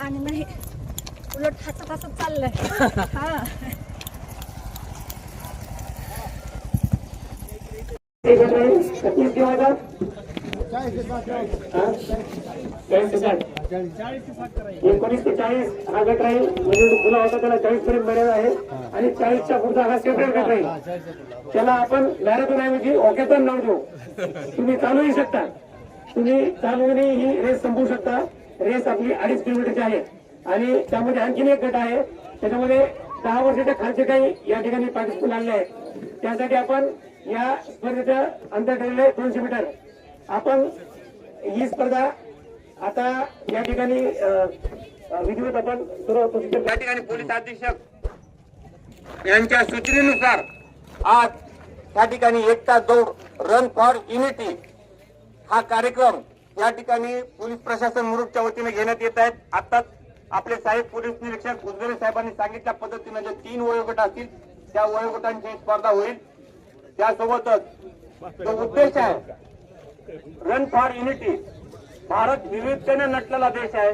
आणि नाही उलट हसत हसत चाललंय. हा. एकोणीस ते चाळीस हा गट राहील म्हणजे खुला होता त्याला चाळीस पर्यंत मर्यादा आहे. आणि चाळीसच्या पुढचा हा सेपरेट गट राहील त्याला आपण मॅरेथॉन ऐवजी ओकेतन नाव देऊ तुम्ही चालूही शकता. तुम्ही चालवणे ही रेस संपवू शकता. रेस आपली अडीच किलोमीटरची आहे. आणि त्यामध्ये आणखीन एक गट आहे. त्याच्यामध्ये दहा वर्षाच्या खालचे काही या ठिकाणी पार्टिसिपंट आले आहेत. त्यासाठी आपण या स्पर्धेचं अंतर ठरलेलं आहे दोनशे मीटर. आपण ही स्पर्धा आता या ठिकाणी विधिवत आपण सर्व या ठिकाणी पोलीस अधीक्षक यांच्या सूचनेनुसार आज या ठिकाणी एकता दौड रन फॉर युनिटी हा कार्यक्रम या ठिकाणी पोलीस प्रशासन मुरुडच्या वतीने घेण्यात येत आहेत. आताच आपले साहेब पोलीस निरीक्षक उजगरे साहेबांनी सांगितल्या पद्धतीने जे तीन वयोगट असतील त्या वयोगटांची स्पर्धा होईल. त्यासोबतच जो उद्देश आहे रन फॉर युनिटी भारत विविधतेने नटलेला देश आहे.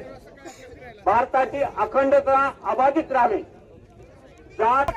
भारताची अखंडता अबाधित राहावी. जात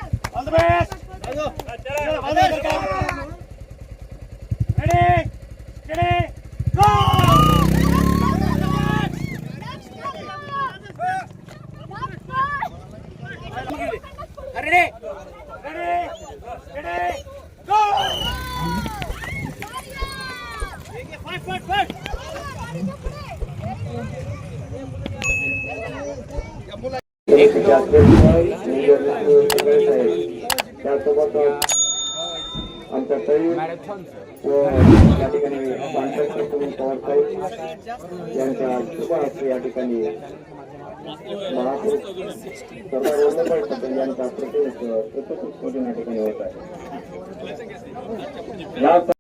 एक त्यासोबत आमच्या तळी व या ठिकाणी पांढरकर सुनील पवार साहेब यांच्या शुभ हस्ते या ठिकाणी महापुरुष सरदार वल्लभभाई पटेल यांचा प्रतिनिधित्व प्रतिकृती या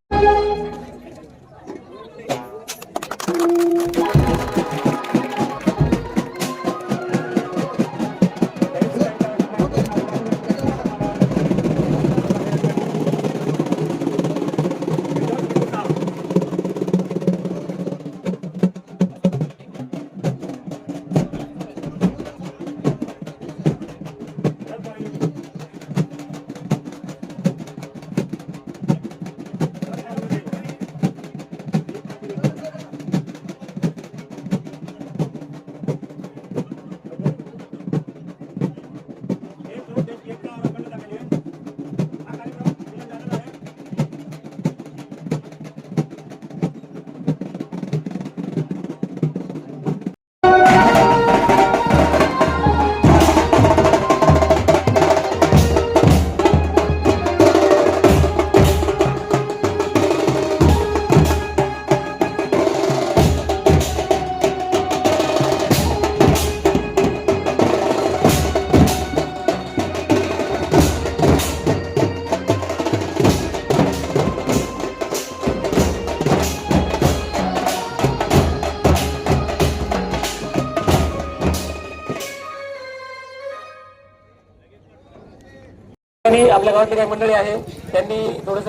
गावातले काही मंडळी आहे. त्यांनी थोडस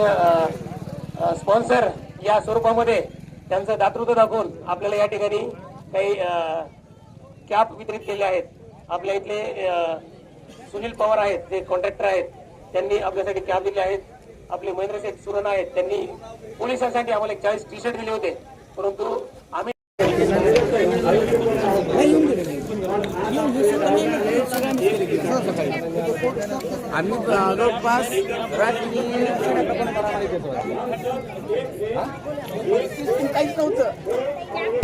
स्पॉन्सर या स्वरूपामध्ये त्यांचं दातृत्व दाखवून आपल्याला या ठिकाणी काही कॅप वितरित केले आहेत. आपल्या इथले सुनील पवार आहेत जे कॉन्ट्रॅक्टर आहेत त्यांनी आपल्यासाठी कॅप दिले आहेत. आपले महेंद्र शेठ सुरण आहेत त्यांनी पोलिसांसाठी आम्हाला एक चाळीस टी शर्ट दिले होते. परंतु आम्ही आम्ही जवळपास रात्री काहीच नव्हतं.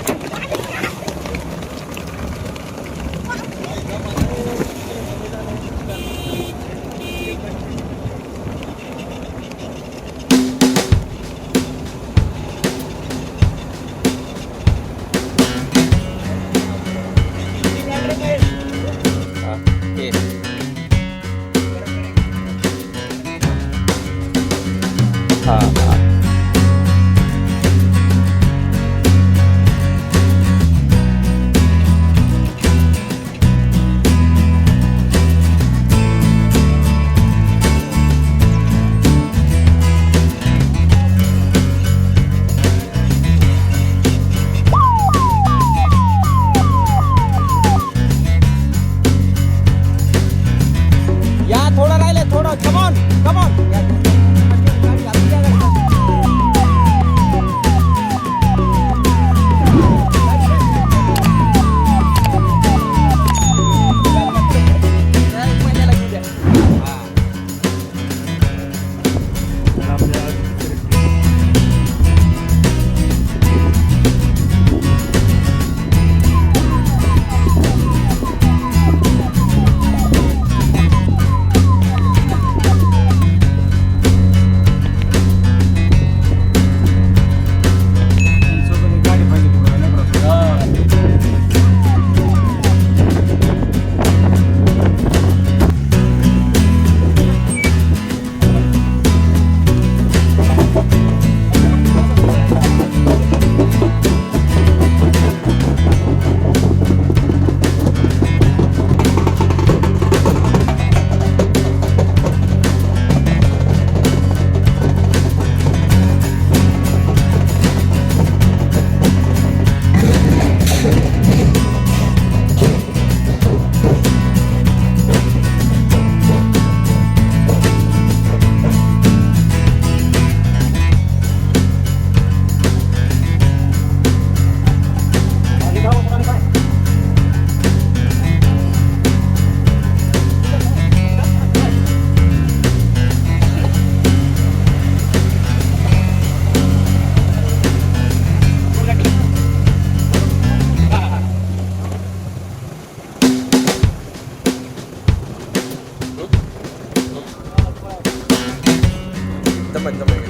cuéntame.